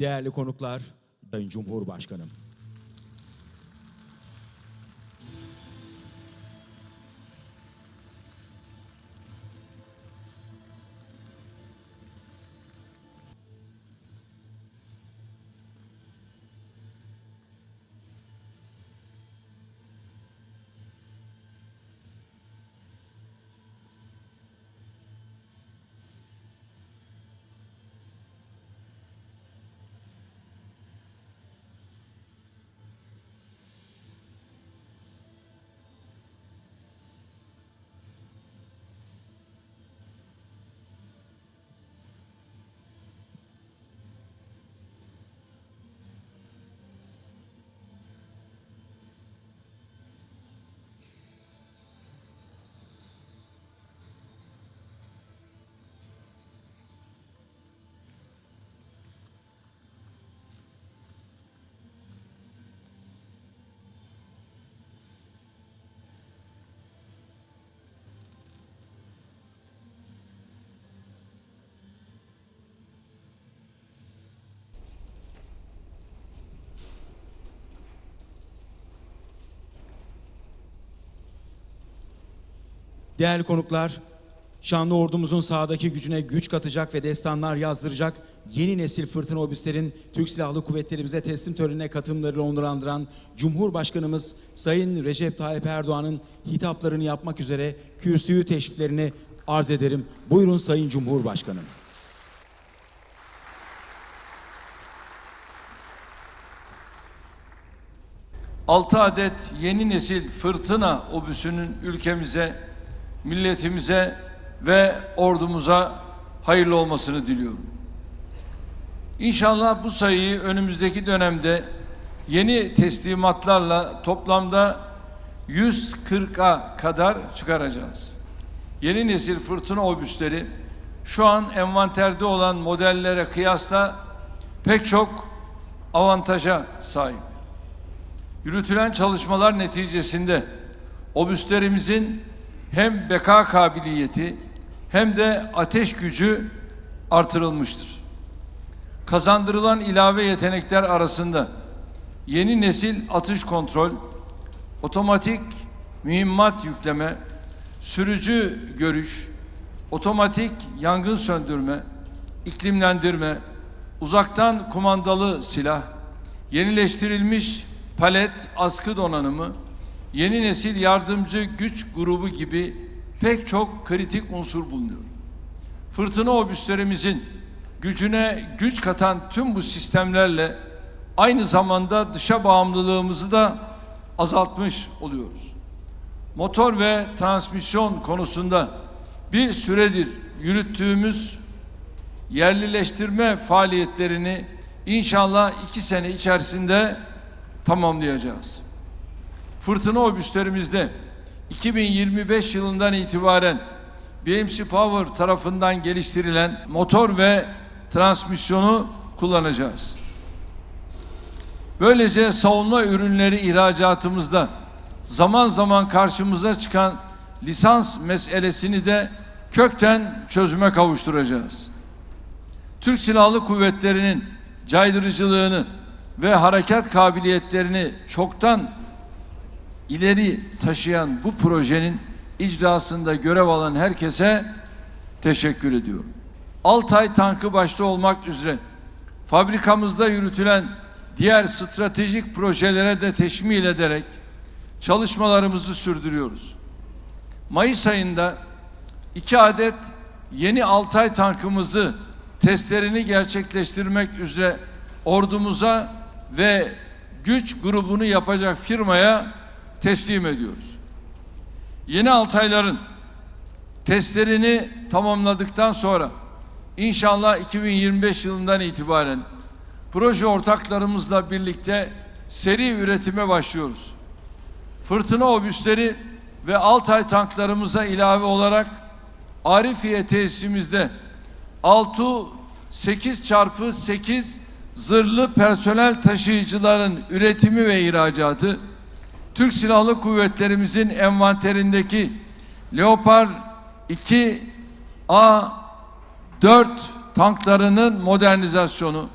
Değerli konuklar, Sayın Cumhurbaşkanım. Değerli konuklar, şanlı ordumuzun sahadaki gücüne güç katacak ve destanlar yazdıracak yeni nesil fırtına obüslerin Türk Silahlı Kuvvetlerimize teslim törenine katılımlarıyla onurlandıran Cumhurbaşkanımız Sayın Recep Tayyip Erdoğan'ın hitaplarını yapmak üzere kürsüyü teşriflerini arz ederim. Buyurun Sayın Cumhurbaşkanım. Altı adet yeni nesil fırtına obüsünün ülkemize, milletimize ve ordumuza hayırlı olmasını diliyorum. İnşallah bu sayıyı önümüzdeki dönemde yeni teslimatlarla toplamda 140'a kadar çıkaracağız. Yeni nesil fırtına obüsleri şu an envanterde olan modellere kıyasla pek çok avantaja sahip. Yürütülen çalışmalar neticesinde obüslerimizin hem beka kabiliyeti hem de ateş gücü artırılmıştır. Kazandırılan ilave yetenekler arasında yeni nesil atış kontrol, otomatik mühimmat yükleme, sürücü görüş, otomatik yangın söndürme, iklimlendirme, uzaktan kumandalı silah, yenileştirilmiş palet askı donanımı, yeni nesil yardımcı güç grubu gibi pek çok kritik unsur bulunuyor. Fırtına obüslerimizin gücüne güç katan tüm bu sistemlerle aynı zamanda dışa bağımlılığımızı da azaltmış oluyoruz. Motor ve transmisyon konusunda bir süredir yürüttüğümüz yerlileştirme faaliyetlerini inşallah iki sene içerisinde tamamlayacağız. Fırtına obüslerimizde 2025 yılından itibaren BMC Power tarafından geliştirilen motor ve transmisyonu kullanacağız. Böylece savunma ürünleri ihracatımızda zaman zaman karşımıza çıkan lisans meselesini de kökten çözüme kavuşturacağız. Türk Silahlı Kuvvetleri'nin caydırıcılığını ve harekat kabiliyetlerini çoktan ileri taşıyan bu projenin icrasında görev alan herkese teşekkür ediyorum. Altay tankı başta olmak üzere fabrikamızda yürütülen diğer stratejik projelere de teşmil ederek çalışmalarımızı sürdürüyoruz. Mayıs ayında iki adet yeni Altay tankımızı testlerini gerçekleştirmek üzere ordumuza ve güç grubunu yapacak firmaya teslim ediyoruz. Yeni Altayların testlerini tamamladıktan sonra inşallah 2025 yılından itibaren proje ortaklarımızla birlikte seri üretime başlıyoruz. Fırtına obüsleri ve Altay tanklarımıza ilave olarak Arifiye tesisimizde 6 8 çarpı 8 zırhlı personel taşıyıcıların üretimi ve ihracatı, Türk Silahlı Kuvvetlerimizin envanterindeki Leopard 2A 4 tanklarının modernizasyonu,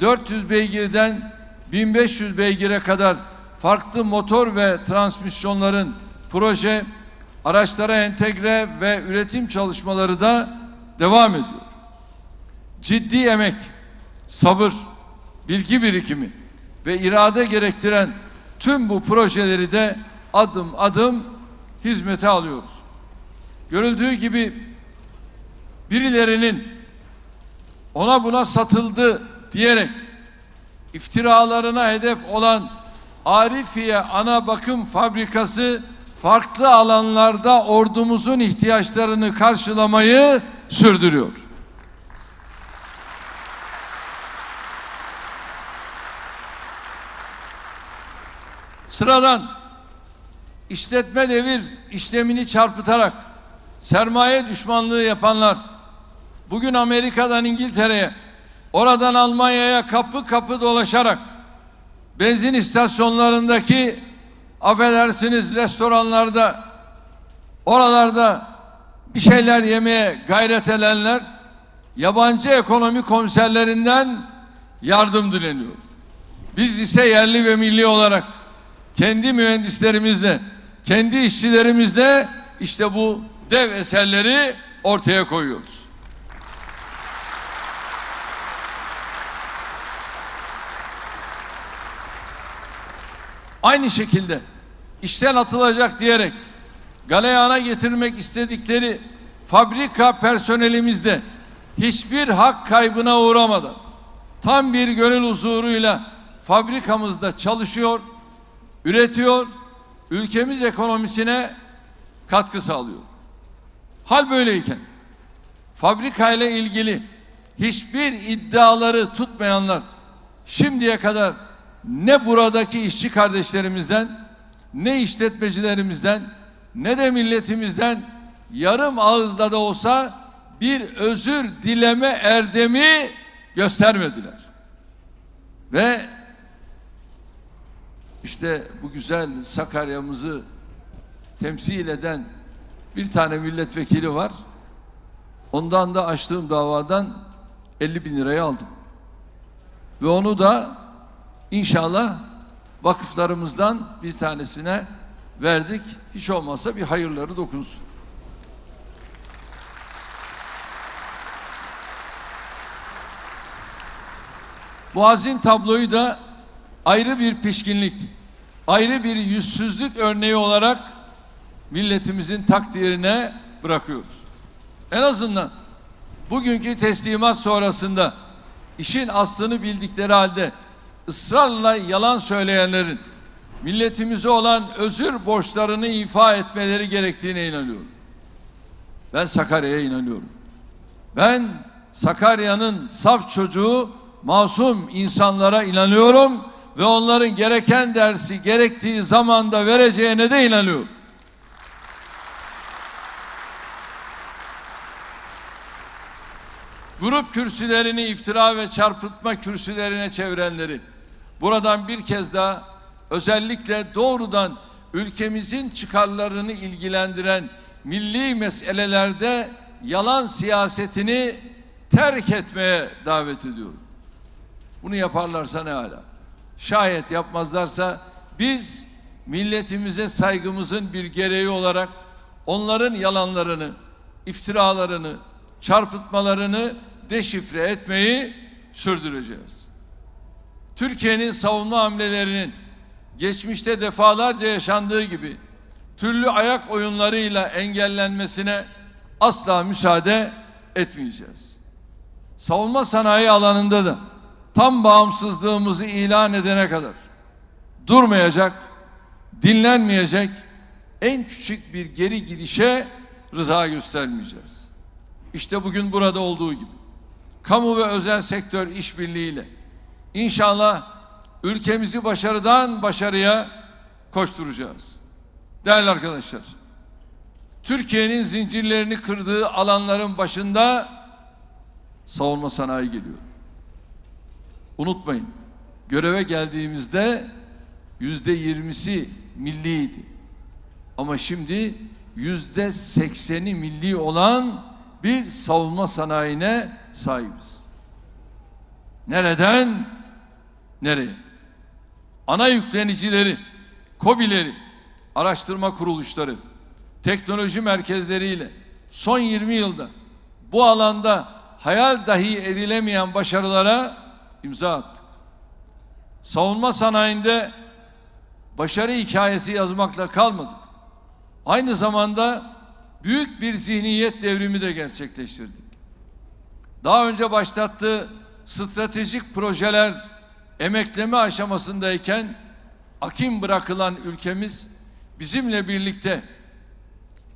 400 beygirden 1500 beygire kadar farklı motor ve transmisyonların proje, araçlara entegre ve üretim çalışmaları da devam ediyor. Ciddi emek, sabır, bilgi birikimi ve irade gerektiren tüm bu projeleri de adım adım hizmete alıyoruz. Görüldüğü gibi birilerinin ona buna satıldı diyerek iftiralarına hedef olan Arifiye Ana Bakım Fabrikası farklı alanlarda ordumuzun ihtiyaçlarını karşılamayı sürdürüyor. Sıradan işletme devir işlemini çarpıtarak sermaye düşmanlığı yapanlar bugün Amerika'dan İngiltere'ye oradan Almanya'ya kapı kapı dolaşarak benzin istasyonlarındaki affedersiniz restoranlarda oralarda bir şeyler yemeye gayret edenler yabancı ekonomi komiserlerinden yardım dileniyor. Biz ise yerli ve milli olarak kendi mühendislerimizle, kendi işçilerimizle işte bu dev eserleri ortaya koyuyoruz. Aynı şekilde işten atılacak diyerek galeyana getirmek istedikleri fabrika personelimizde hiçbir hak kaybına uğramadan tam bir gönül huzuruyla fabrikamızda çalışıyor, üretiyor, ülkemiz ekonomisine katkı sağlıyor. Hal böyleyken fabrikayla ilgili hiçbir iddiaları tutmayanlar şimdiye kadar ne buradaki işçi kardeşlerimizden ne işletmecilerimizden ne de milletimizden yarım ağızla da olsa bir özür dileme erdemi göstermediler. Ve işte bu güzel Sakarya'mızı temsil eden bir tane milletvekili var. Ondan da açtığım davadan 50 bin lirayı aldım. Ve onu da inşallah vakıflarımızdan bir tanesine verdik. Hiç olmazsa bir hayırları dokunsun. Bu hazin tabloyu da ayrı bir pişkinlik, ayrı bir yüzsüzlük örneği olarak milletimizin takdirine bırakıyoruz. En azından bugünkü teslimat sonrasında işin aslını bildikleri halde ısrarla yalan söyleyenlerin milletimize olan özür borçlarını ifa etmeleri gerektiğine inanıyorum. Ben Sakarya'ya inanıyorum. Ben Sakarya'nın saf çocuğu, masum insanlara inanıyorum ve onların gereken dersi gerektiği zamanda vereceğine de inanıyorum. Grup kürsülerini iftira ve çarpıtma kürsülerine çevirenleri buradan bir kez daha özellikle doğrudan ülkemizin çıkarlarını ilgilendiren milli meselelerde yalan siyasetini terk etmeye davet ediyorum. Bunu yaparlarsa ne hala? Şayet yapmazlarsa biz milletimize saygımızın bir gereği olarak onların yalanlarını, iftiralarını, çarpıtmalarını deşifre etmeyi sürdüreceğiz. Türkiye'nin savunma hamlelerinin geçmişte defalarca yaşandığı gibi türlü ayak oyunlarıyla engellenmesine asla müsaade etmeyeceğiz. Savunma sanayi alanında da tam bağımsızlığımızı ilan edene kadar durmayacak, dinlenmeyecek, en küçük bir geri gidişe rıza göstermeyeceğiz. İşte bugün burada olduğu gibi kamu ve özel sektör işbirliğiyle inşallah ülkemizi başarıdan başarıya koşturacağız. Değerli arkadaşlar, Türkiye'nin zincirlerini kırdığı alanların başında savunma sanayi geliyor. Unutmayın, göreve geldiğimizde yüzde yirmisi milliydi. Ama şimdi yüzde sekseni milli olan bir savunma sanayine sahibiz. Nereden nereye? Ana yüklenicileri, KOBİ'leri, araştırma kuruluşları, teknoloji merkezleriyle son 20 yılda bu alanda hayal dahi edilemeyen başarılara imza attık. Savunma sanayinde başarı hikayesi yazmakla kalmadık. Aynı zamanda büyük bir zihniyet devrimi de gerçekleştirdik. Daha önce başlattığı stratejik projeler emekleme aşamasındayken akim bırakılan ülkemiz bizimle birlikte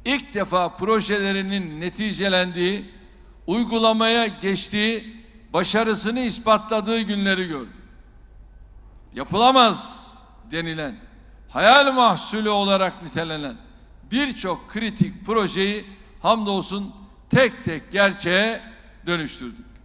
ilk defa projelerinin neticelendiği, uygulamaya geçtiği, başarısını ispatladığı günleri gördü. Yapılamaz denilen, hayal mahsulü olarak nitelenen birçok kritik projeyi hamdolsun tek tek gerçeğe dönüştürdük.